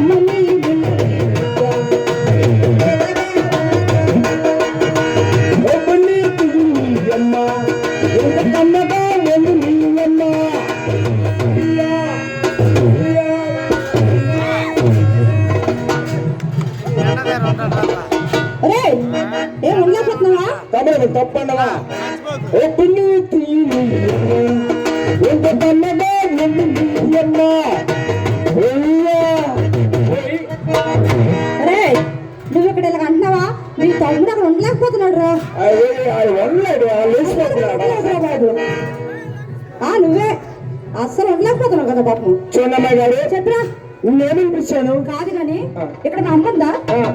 అమ్మ నీవు ఒబ్బని తిరిగమ్మ ఎంత కమ్మగా ఉంది నీవమ్మ ఇయ్యా, ఇయ్యా. రే ఏం ఉండలేకపోతున్నావా తమరు తప్పండవా ఒబ్బని తిరిగమ్మ ఎంత కమ్మగా ఉంది నీవమ్మ అంటున్నావా నీ తమ్ముడు అక్కడ ఉండలేకపోతున్నాడు రా. ఆ నువ్వే. అస్సలు ఉండలేకపోతున్నావు కదా పాపం చూడమ్మాయి గారు. చెప్పరా. నేనేమిపించాను కాదు కానీ ఇక్కడ మా అమ్మ ఉందా?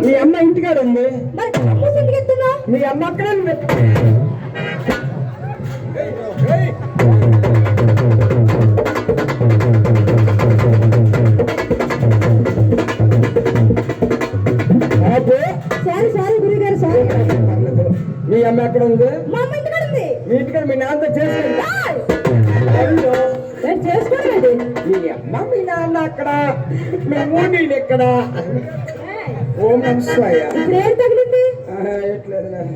మీ అమ్మ ఇంటికాడ ఉంది. మరి అమ్మ ఇంటికి ఎత్తున్నా మీ అమ్మ అక్కడే అమ్మ ఎక్కడ ఉంది? మా అమ్మ ఇంటికాడ ఉంది. మీ ఇంటికాడ మీ నాన్నతో చేసి. ఏయ్! నేను చేసుకోలేదు. మీ అమ్మ మీ నాన్న అక్కడ. మేము నేను ఎక్కడ? ఓం నమ శివాయ ఇప్పుడు ఏం తగిలింది.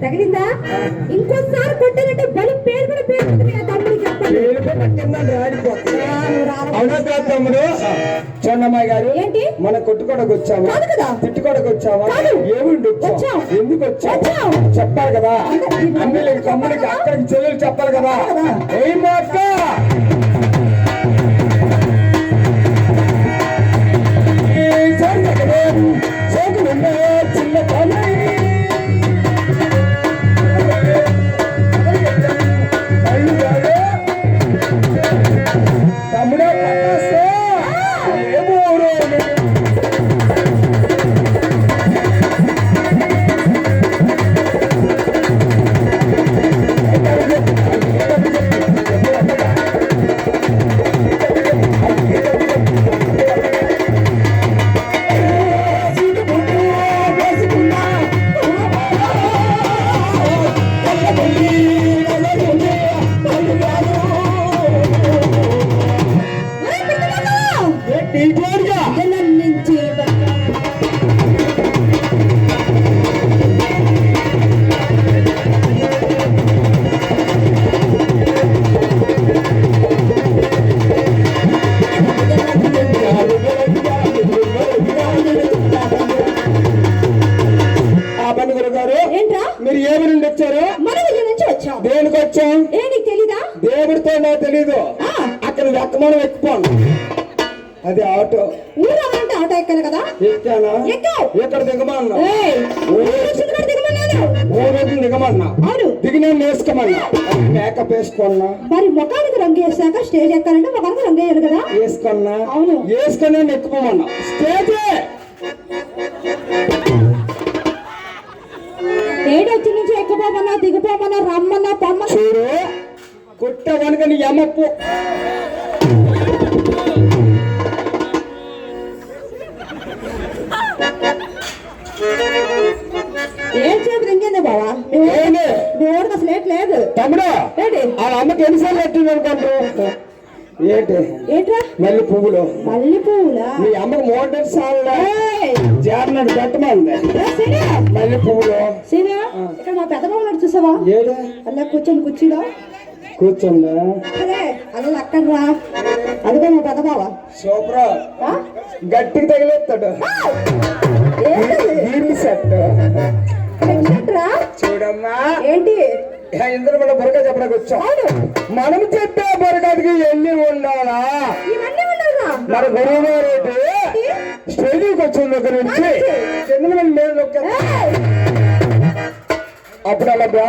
తగిలిందా? ఇంకోసారి తమ్ముడు చండమ్మాయి గారు ఏంటి? మన కొట్టుకోడకు వచ్చామా కాదు కదా. తిట్టుకోడకు వచ్చామా. ఏముండి. ఎందుకు వచ్చాం వచ్చాం. చెప్పాలి కదా అన్నలకి తమ్ముడికి అక్కడికి చెల్లెలు చెప్పాలి కదా. ఏం అక్క వచ్చాం దేనికి వచ్చాం ఏ నీకు తెలీదా? దేవుడితో నాకు తెలీదు. అక్కడ ఎక్కమని ఎక్కిపోను. అది ఆటో. ఊరు అవ్వాలంటే ఆటో ఎక్కాలి కదా? ఎక్కానా? ఎక్కావు. ఎక్కడ దిగమన్నా? ఏయ్, ఊరు వచ్చింది కూడా దిగమన్నాను. ఊరోజు దిగమన్నా? అవును. దిగి నేను వేసుకోమన్నా మేకప్ వేసుకున్నా? మరి ముఖానికి రంగు వేసాక స్టేజ్ ఎక్కాలంటే ముఖానికి రంగు వేయాలి కదా? వేసుకున్నా? అవును. వేసుకొని నేను ఎక్కుపోమన్నా స్టేజే! రమ్మన్నా పొమ్మన్నా చూడు కుట్ట కనుక నీ అమ్మప్పు ఏం చేతి రింగింది బావా? ఏంటి? దేవుడికి అసలు లేదు. తమ్ముడు ఏంటి? వాళ్ళ అమ్మకి ఎన్నిసార్లు పెట్టింది అనుకుంటారు ఏంటి? ఏంట్రా? మళ్ళీ పువ్వులు మల్లె పువ్వులా మీ అమ్మకి మోటార్ సార్లు ఏయ్, పెట్టమంది. రా సీనియా. మళ్ళీ పువ్వులు ఇక్కడ మా పెద్ద బాబు ఉన్నాడు చూసావా అలా అక్కడ రా అదిగో మా సూపర్? గట్టికి తగిలేస్తాడు. సెట్ ఏంటరా? చూడమ్మా. ఏంటి? ఇంద్ర మన బురక చెప్పడానికి వచ్చాం అవును. మనం చెప్పే బురకటికి ఎన్ని ఉండాలా? మన గురువు గారు స్టేజీకి వచ్చిన దగ్గర నుంచి నొక్కేస్తా. ఏయ్, అప్పుడు అలా బ్యాట్